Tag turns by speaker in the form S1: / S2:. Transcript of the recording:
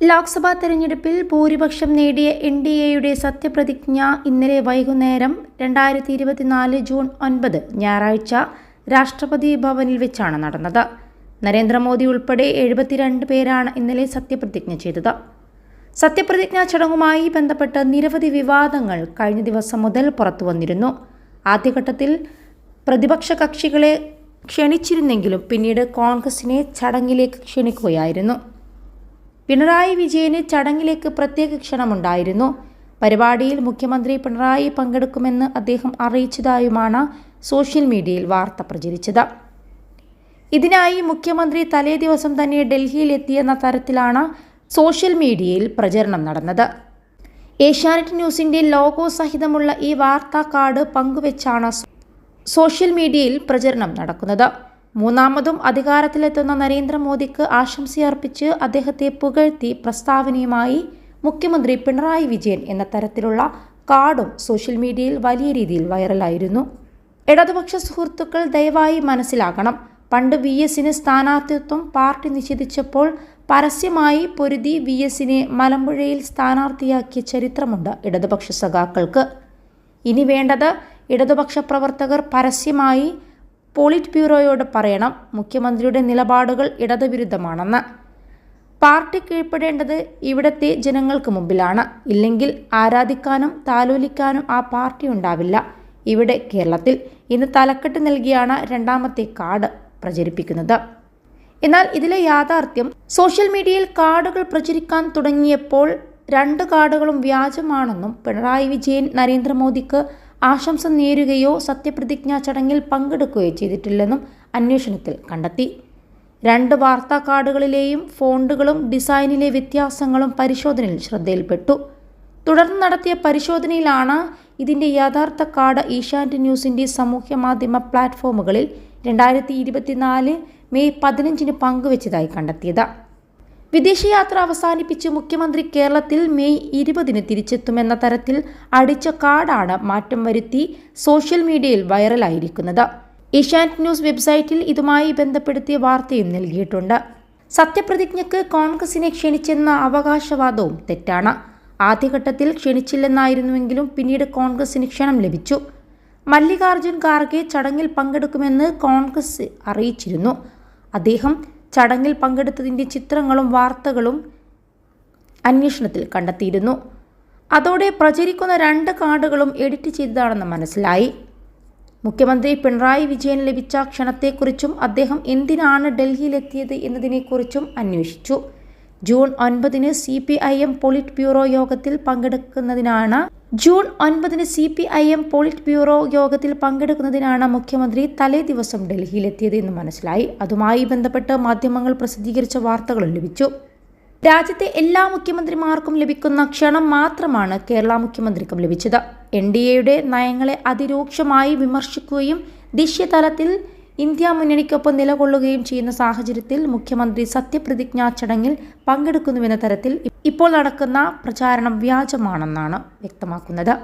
S1: ലോക്സഭാ തെരഞ്ഞെടുപ്പിൽ ഭൂരിപക്ഷം നേടിയ എൻ ഡി എയുടെ സത്യപ്രതിജ്ഞ ഇന്നലെ വൈകുന്നേരം രണ്ടായിരത്തി ഇരുപത്തിനാല് ജൂൺ ഒൻപത് ഞായറാഴ്ച രാഷ്ട്രപതി ഭവനിൽ വെച്ചാണ് നടന്നത്. നരേന്ദ്രമോദി ഉൾപ്പെടെ എഴുപത്തിരണ്ട് പേരാണ് ഇന്നലെ സത്യപ്രതിജ്ഞ ചെയ്തത്. സത്യപ്രതിജ്ഞാ ചടങ്ങുമായി ബന്ധപ്പെട്ട നിരവധി വിവാദങ്ങൾ കഴിഞ്ഞ ദിവസം മുതൽ പുറത്തുവന്നിരുന്നു ആദ്യഘട്ടത്തിൽ പ്രതിപക്ഷ കക്ഷികളെ ക്ഷണിച്ചിരുന്നെങ്കിലും പിന്നീട് കോൺഗ്രസിനെ ചടങ്ങിലേക്ക് ക്ഷണിക്കുകയായിരുന്നു. പിണറായി വിജയന് ചടങ്ങിലേക്ക് പ്രത്യേക ക്ഷണമുണ്ടായിരുന്നു. പരിപാടിയിൽ മുഖ്യമന്ത്രി പിണറായി പങ്കെടുക്കുമെന്ന് അദ്ദേഹം അറിയിച്ചതായുമാണ് സോഷ്യൽ മീഡിയയിൽ വാർത്ത പ്രചരിച്ചത്. ഇതിനായി മുഖ്യമന്ത്രി തലേ ദിവസം തന്നെ ഡൽഹിയിൽ എത്തിയെന്ന തരത്തിലാണ് സോഷ്യൽ മീഡിയയിൽ പ്രചരണം നടന്നത്. ഏഷ്യാനെറ്റ് ന്യൂസിന്റെ ലോഗോ സഹിതമുള്ള ഈ വാർത്താ കാർഡ് പങ്കുവെച്ചാണ് സോഷ്യൽ മീഡിയയിൽ പ്രചരണം നടക്കുന്നത്. മൂന്നാമതും അധികാരത്തിലെത്തുന്ന നരേന്ദ്രമോദിക്ക് ആശംസയർപ്പിച്ച് അദ്ദേഹത്തെ പുകഴ്ത്തി പ്രസ്താവനയുമായി മുഖ്യമന്ത്രി പിണറായി വിജയൻ എന്ന തരത്തിലുള്ള കാർഡും സോഷ്യൽ മീഡിയയിൽ വലിയ രീതിയിൽ വൈറലായിരുന്നു. ഇടതുപക്ഷ സുഹൃത്തുക്കൾ ദയവായി മനസ്സിലാക്കണം. പണ്ട് വി എസിന് സ്ഥാനാർത്ഥിത്വം പാർട്ടി നിഷേധിച്ചപ്പോൾ പരസ്യമായി പൊരുതി വി എസിനെ മലമ്പുഴയിൽ സ്ഥാനാർത്ഥിയാക്കിയ ചരിത്രമുണ്ട് ഇടതുപക്ഷ സഖാക്കൾക്ക്. ഇനി വേണ്ടത് ഇടതുപക്ഷ പ്രവർത്തകർ പരസ്യമായി പോളിറ്റ് ബ്യൂറോയോട് പറയണം മുഖ്യമന്ത്രിയുടെ നിലപാടുകൾ ഇടതുവിരുദ്ധമാണെന്ന്. പാർട്ടി കീഴ്പ്പെടേണ്ടത് ഇവിടത്തെ ജനങ്ങൾക്ക് മുമ്പിലാണ്. ഇല്ലെങ്കിൽ ആരാധിക്കാനും താലോലിക്കാനും ആ പാർട്ടി ഉണ്ടാവില്ല. ഇവിടെ കേരളത്തിൽ ഇന്ന് തലക്കെട്ട് നൽകിയാണ് രണ്ടാമത്തെ കാർഡ് പ്രചരിപ്പിക്കുന്നത്. എന്നാൽ ഇതിലെ യാഥാർത്ഥ്യം സോഷ്യൽ മീഡിയയിൽ കാർഡുകൾ പ്രചരിക്കാൻ തുടങ്ങിയപ്പോൾ രണ്ട് കാർഡുകളും വ്യാജമാണെന്നും പിണറായി വിജയൻ നരേന്ദ്രമോദിക്ക് ആശംസ നേരുകയോ സത്യപ്രതിജ്ഞാ ചടങ്ങിൽ പങ്കെടുക്കുകയോ ചെയ്തിട്ടില്ലെന്നും അന്വേഷണത്തിൽ കണ്ടെത്തി. രണ്ട് വാർത്താ കാർഡുകളിലെയും ഫോണ്ടുകളും ഡിസൈനിലെ വ്യത്യാസങ്ങളും പരിശോധനയിൽ ശ്രദ്ധയിൽപ്പെട്ടു. തുടർന്ന് നടത്തിയ പരിശോധനയിലാണ് ഇതിന്റെ യഥാർത്ഥ കാർഡ് ഈശാന്റ് ന്യൂസിന്റെ സാമൂഹ്യ മാധ്യമ പ്ലാറ്റ്ഫോമുകളിൽ രണ്ടായിരത്തി ഇരുപത്തിനാല് മെയ് പതിനഞ്ചിന് പങ്കുവച്ചതായി കണ്ടെത്തിയത്. വിദേശയാത്ര അവസാനിപ്പിച്ച് മുഖ്യമന്ത്രി കേരളത്തിൽ മെയ് ഇരുപതിന് തിരിച്ചെത്തുമെന്ന തരത്തിൽ അടിച്ച കാർഡാണ് മാറ്റം വരുത്തി സോഷ്യൽ മീഡിയയിൽ വൈറലായിരിക്കുന്നത്. ഏഷ്യാനെറ്റ് ന്യൂസ് വെബ്സൈറ്റിൽ ഇതുമായി ബന്ധപ്പെടുത്തിയ വാർത്തയും നൽകിയിട്ടുണ്ട്. സത്യപ്രതിജ്ഞയ്ക്ക് കോൺഗ്രസിനെ ക്ഷണിച്ചെന്ന അവകാശവാദവും തെറ്റാണ്. ആദ്യഘട്ടത്തിൽ ക്ഷണിച്ചില്ലെന്നായിരുന്നുവെങ്കിലും പിന്നീട് കോൺഗ്രസിന് ക്ഷണം ലഭിച്ചു. മല്ലികാർജുൻ ഖാർഗെ ചടങ്ങിൽ പങ്കെടുക്കുമെന്ന് കോൺഗ്രസ് അറിയിച്ചിരുന്നു. അദ്ദേഹം ചടങ്ങിൽ പങ്കെടുത്തതിന്റെ ചിത്രങ്ങളും വാർത്തകളും അന്വേഷണത്തിൽ കണ്ടെത്തിയിരുന്നു. അതോടെ പ്രചരിക്കുന്ന രണ്ട് കാർഡുകളും എഡിറ്റ് ചെയ്തതാണെന്ന് മനസ്സിലായി. മുഖ്യമന്ത്രി പിണറായി വിജയൻ ലഭിച്ച ക്ഷണത്തെക്കുറിച്ചും അദ്ദേഹം എന്തിനാണ് ഡൽഹിയിലെത്തിയത് എന്നതിനെക്കുറിച്ചും അന്വേഷിച്ചു. ജൂൺ ഒൻപതിന് C P I M polit bureau യോഗത്തിൽ പങ്കെടുക്കുന്നതിനാണ് ജൂൺ ഒൻപതിന് C P I M polit bureau യോഗത്തിൽ പങ്കെടുക്കുന്നതിനാണ് മുഖ്യമന്ത്രി തലേ ദിവസം ഡൽഹിയിലെത്തിയത് എന്ന് മനസ്സിലായി. അതുമായി ബന്ധപ്പെട്ട് മാധ്യമങ്ങൾ പ്രസിദ്ധീകരിച്ച വാർത്തകളും ലഭിച്ചു. രാജ്യത്തെ എല്ലാ മുഖ്യമന്ത്രിമാർക്കും ലഭിക്കുന്ന ക്ഷണം മാത്രമാണ് കേരള മുഖ്യമന്ത്രിക്കും ലഭിച്ചത്. എൻ ഡി എയുടെ നയങ്ങളെ അതിരൂക്ഷമായി വിമർശിക്കുകയും ദേശീയതലത്തിൽ ഇന്ത്യ മുന്നണിക്കൊപ്പം നിലകൊള്ളുകയും ചെയ്യുന്ന സാഹചര്യത്തിൽ മുഖ്യമന്ത്രി സത്യപ്രതിജ്ഞാ ചടങ്ങിൽ പങ്കെടുക്കുന്നുവെന്ന തരത്തിൽ ഇപ്പോൾ നടക്കുന്ന പ്രചാരണം വ്യാജമാണെന്നാണ് വ്യക്തമാക്കുന്നത്.